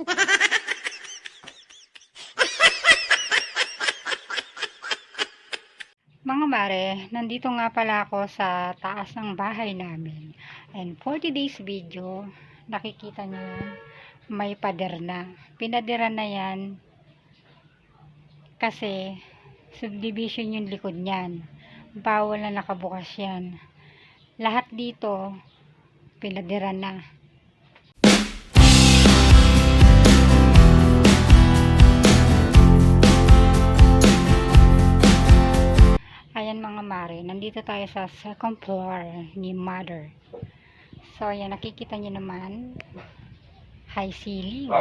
Mga mare, nandito nga pala ako sa taas ng bahay namin. And for today's video, nakikita nyo yan, may pader na. Pinadera na yan kasi subdivision yung likod niyan. Bawal na nakabukas yan. Lahat dito, pinadera na. Nandito tayo sa second floor ni mother. So ayan, nakikita nyo naman, high ceiling.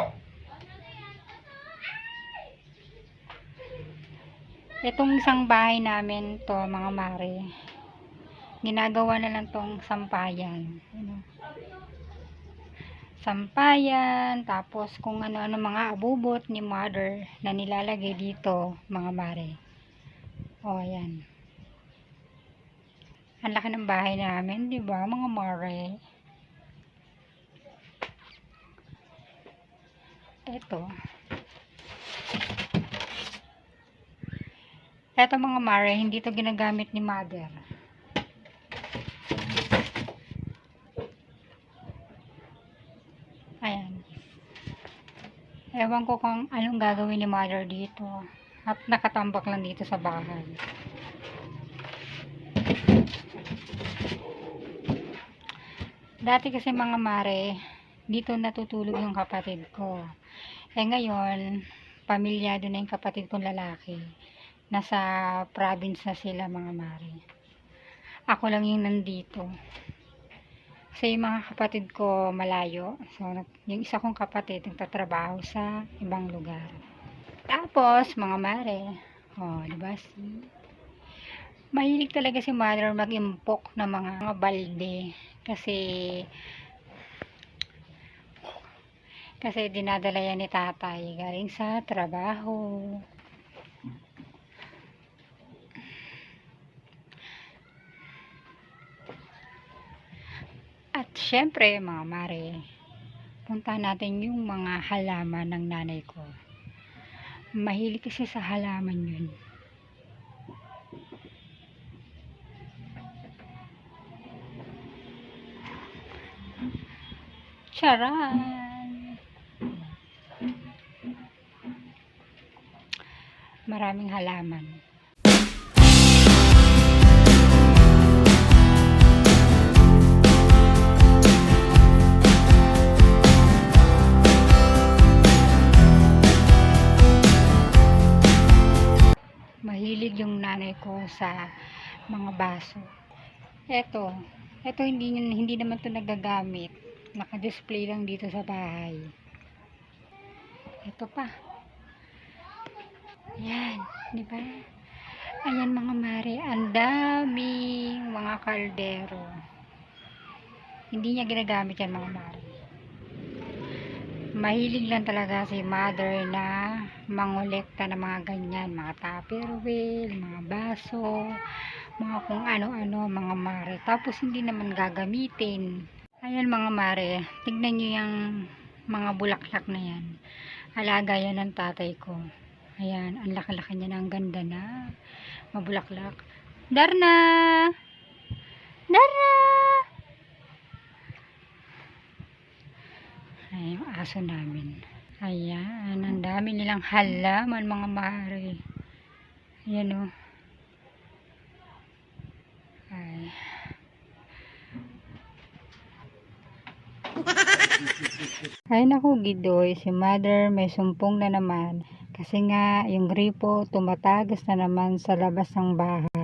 Itong isang bahay namin to mga mare, ginagawa na lang tong sampayan. Ano? Sampayan, tapos kung ano-ano mga abubot ni mother na nilalagay dito mga mare. O, ayan. Ang laki ng bahay namin, di ba, mga mare? Eto. Eto mga mare, hindi to ginagamit ni mother. Ayan. Ewan ko kung anong gagawin ni mother dito. At nakatambak lang dito sa bahay. Dati kasi mga mare, dito natutulog yung kapatid ko. Eh ngayon, pamilyado na yung kapatid kong lalaki. Nasa province na sila mga mare. Ako lang yung nandito. Kasi yung mga kapatid ko malayo. So, yung isa kong kapatid nagtatrabaho sa ibang lugar. Tapos, mga mare, oh, di ba? Mahilig talaga si mother mag-impok ng mga, mga balde kasi kasi dinadala yan ni tatay galing sa trabaho. At syempre, mga mare, punta natin yung mga halaman ng nanay ko. Mahilig kasi sa halaman yun. Charan! Maraming halaman. Mahilig yung nanay ko sa mga baso. Eto, eto hindi, hindi naman to nagagamit. Naka-display lang dito sa bahay. Ito pa. Ayan, di ba? Ayan mga mare, ang daming mga kaldero. Hindi niya ginagamit yan mga mare. Mahilig lang talaga si mother na mangolekta ng mga ganyan, mga tupperware, mga baso, mga kung ano-ano, mga mare. Tapos hindi naman gagamitin. Ayan mga mare, tignan nyo yung mga bulaklak na yan. Alaga yan ng tatay ko. Ayan, ang laki-laki niya na, ang ganda na. Mabulaklak. Darna! Darna! Ay, yung aso namin. Ayan, ang dami nilang halaman mga mare. Ayan o. Ay. Ay naku gidoy, si mother may sumpong na naman. Kasi nga yung gripo tumatagas na naman sa labas ng bahay.